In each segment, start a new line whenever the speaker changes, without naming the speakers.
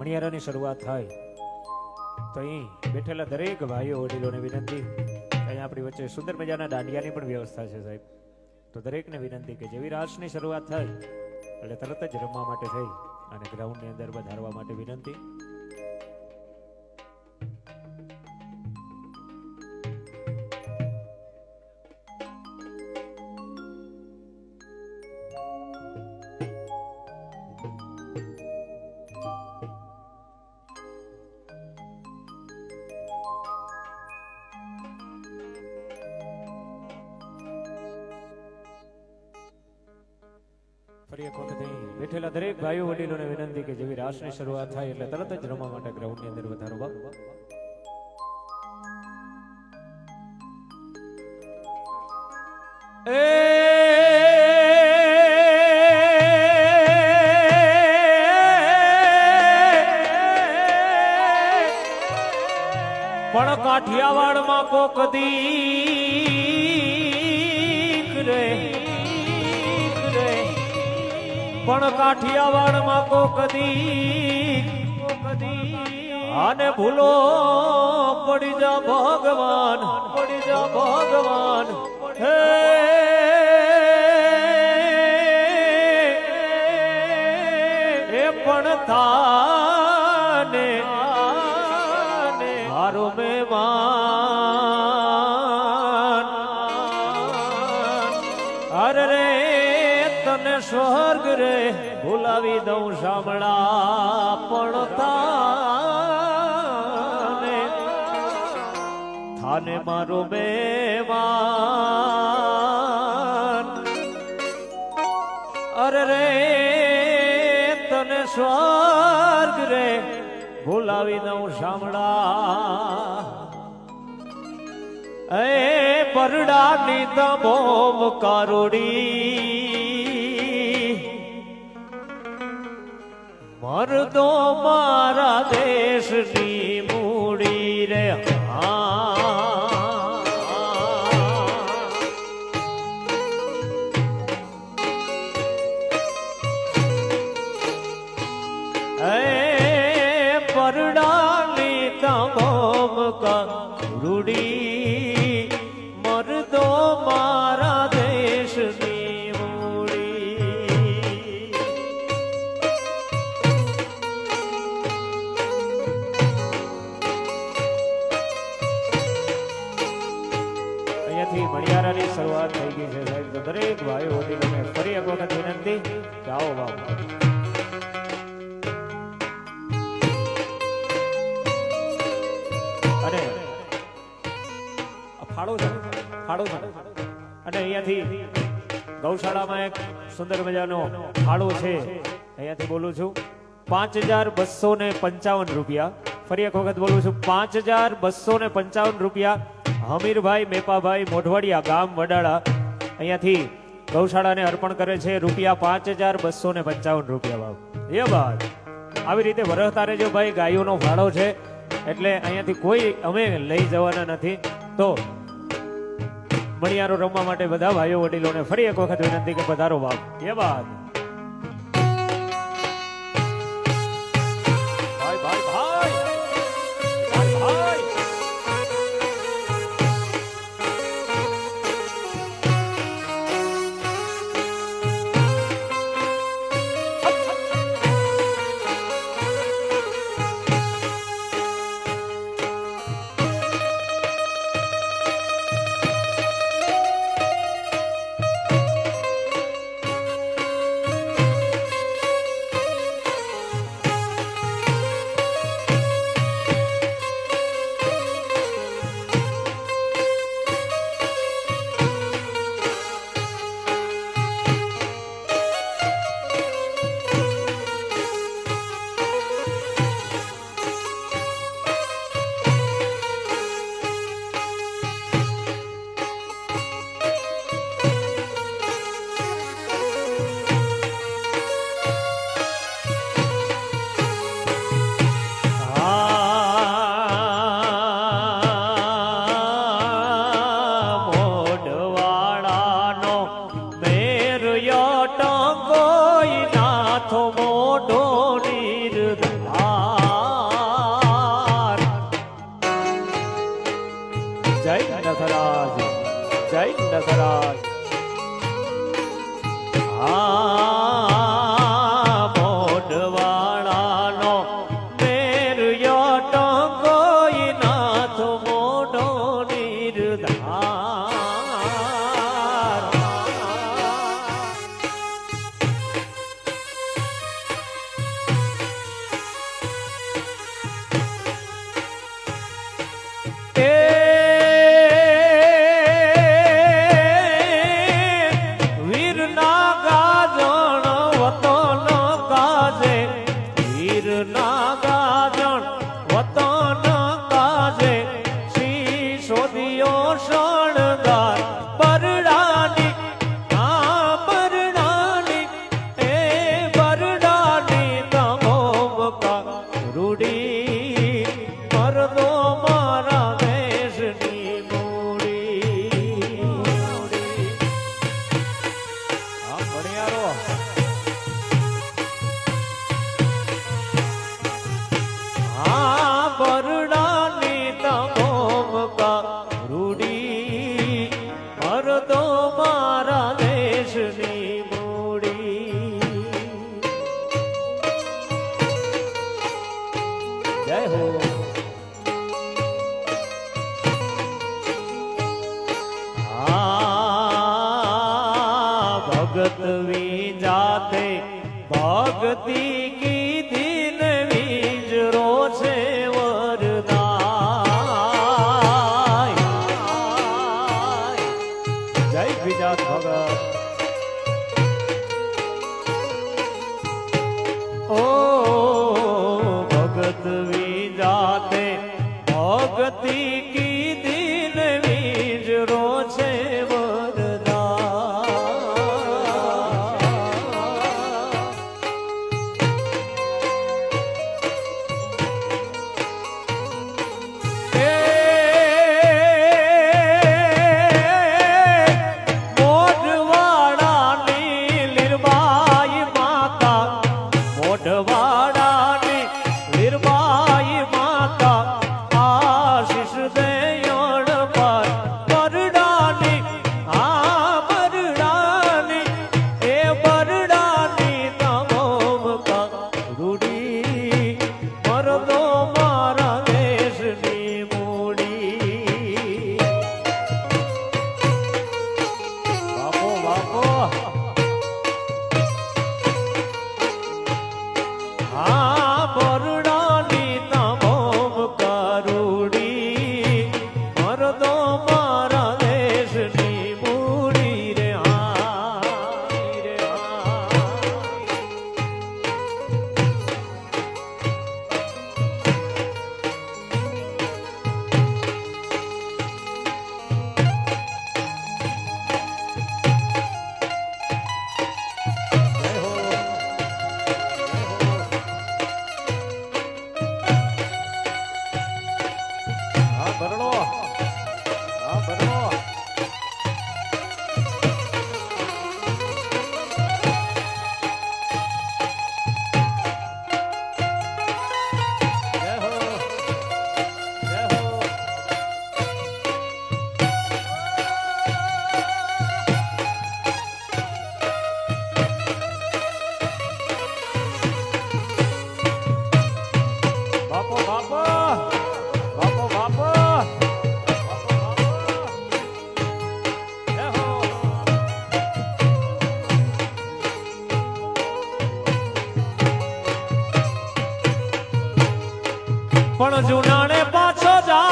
મણિયારાની શરૂઆત થાય. તો અહીં બેઠેલા દરેક ભાઈઓ, વડીલોને વિનંતી અહીંયા આપણી વચ્ચે સુંદર મજાના દાંડિયાની પણ વ્યવસ્થા છે સાહેબ. તો દરેકને વિનંતી કે જેવી રાસની શરૂઆત થાય, એટલે તરત જ રમવા માટે થઈ અને ગ્રાઉન્ડની અંદર વધારવા માટે વિનંતી. ફરી એક વખત બેઠેલા દરેક ભાઈઓ વડીલોને વિનંતી કે જેવી રાસની શરૂઆત થાય એટલે તરત જ રમવા માટે ગ્રાઉન્ડની અંદર વધારો બાપ પણ કાઠિયાવાડમાં કોક દીક રે. પણ કાઠિયાવાડમાં કો કદી આને ભૂલો પડી જા ભગવાન, પડી જા ભગવાન. હે, એ પણ થાને સ્વર્ગ રે ભૂલાવી દઉં શામળા પણ થાને મારો બેવાન. અરે રે, તને સ્વર્ગ રે ભૂલાવી દઉં શામળા. એ પરડાની તમોમ કારોડી મરદો મારા દેશની મૂડી રે. હા. પરડાની તમોમ કરુડી વખત જાઓ આવો. અને ફાળો છે ફાળો છે. અને અહીંયાથી ગૌશાળામાં એક સુંદર મજાનો ફાળો છે. અહીંયાથી બોલું છું, પાંચ હજાર બસો ને પંચાવન રૂપિયા. ફરી એક વખત બોલું છું, પાંચ હજાર બસો ને પંચાવન રૂપિયા હમીરભાઈ મેપાભાઈ મોઢવાડિયા ગામ વડાળા. અહીંયાથી ગૌશાળાને અર્પણ કરે છે રૂપિયા પાંચ હજાર બસો ને પંચાવન રૂપિયા ભાવ. એ બાદ આવી રીતે વરસતારે જો ભાઈ ગાયોનો ફાળો છે, એટલે અહીંયાથી કોઈ અમે લઈ જવાના નથી. તો મણિયારો રમવા માટે બધા ભાઈઓ વડીલોને ફરી એક વખત વિનંતી કે પધારો બાપ એ બાદ જય નખરાજ જય નખરાજ હા. ભગત વી જાતે. ભગતી કી જુનાણે પાછો જા.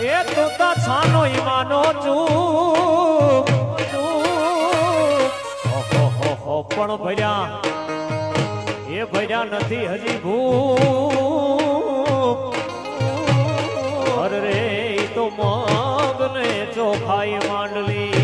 એ તું તો છાનો ઈમાનો ચૂક પણ ભર્યા. એ ભર્યા નથી હજી ભૂ. અરે તો મગને ચોખાઈ માંડલી.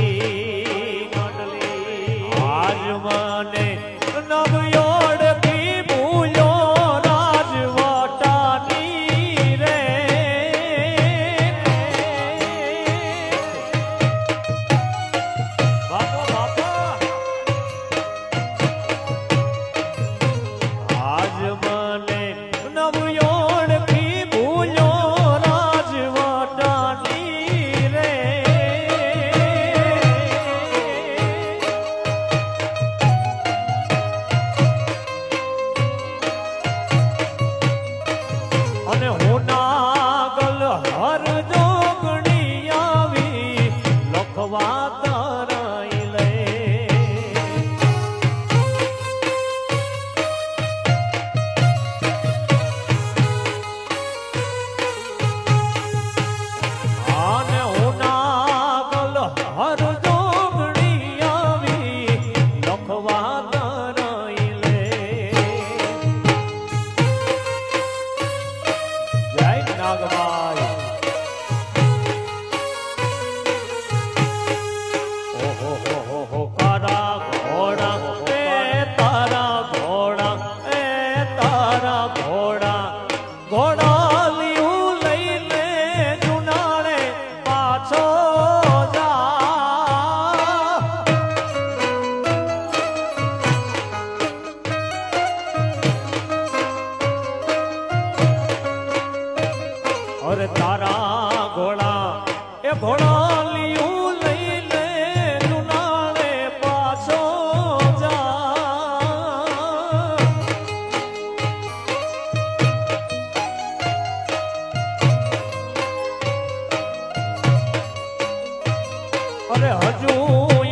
અરે હજુ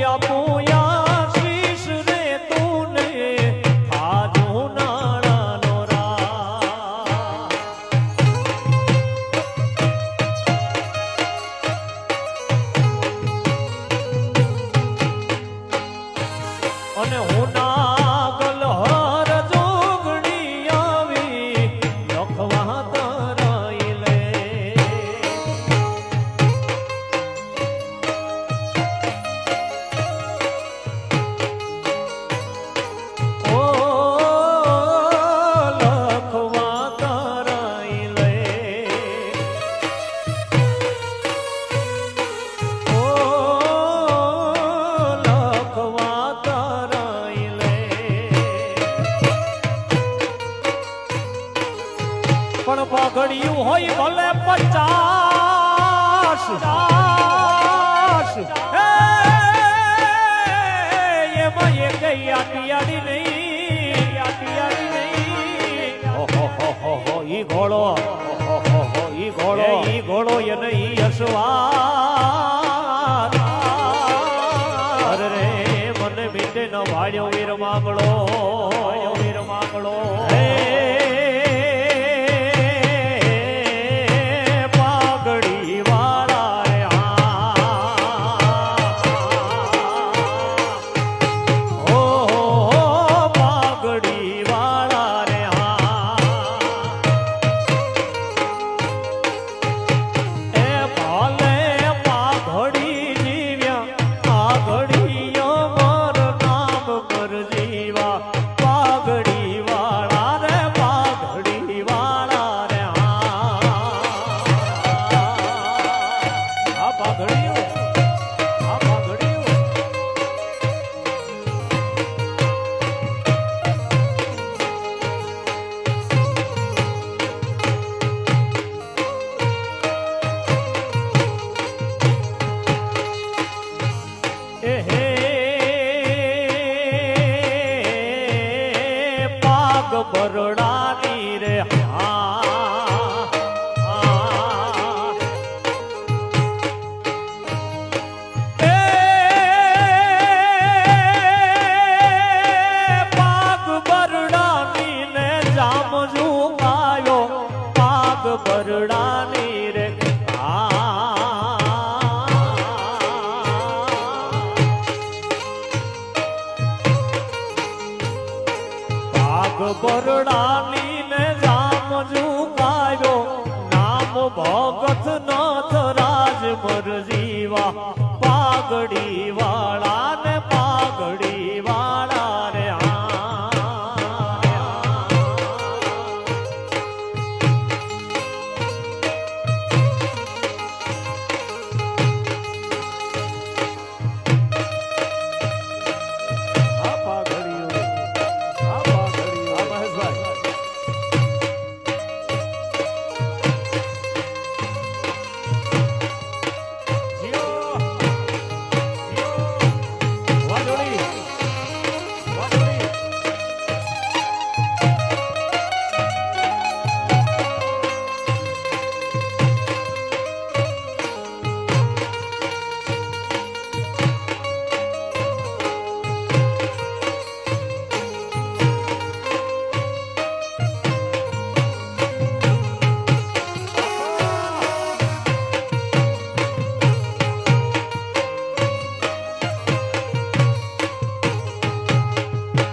આપું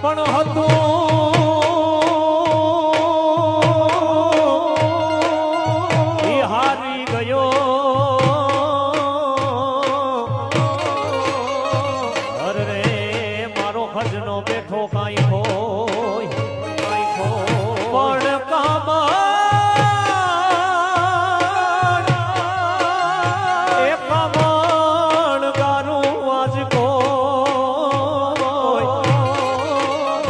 પણ હતું.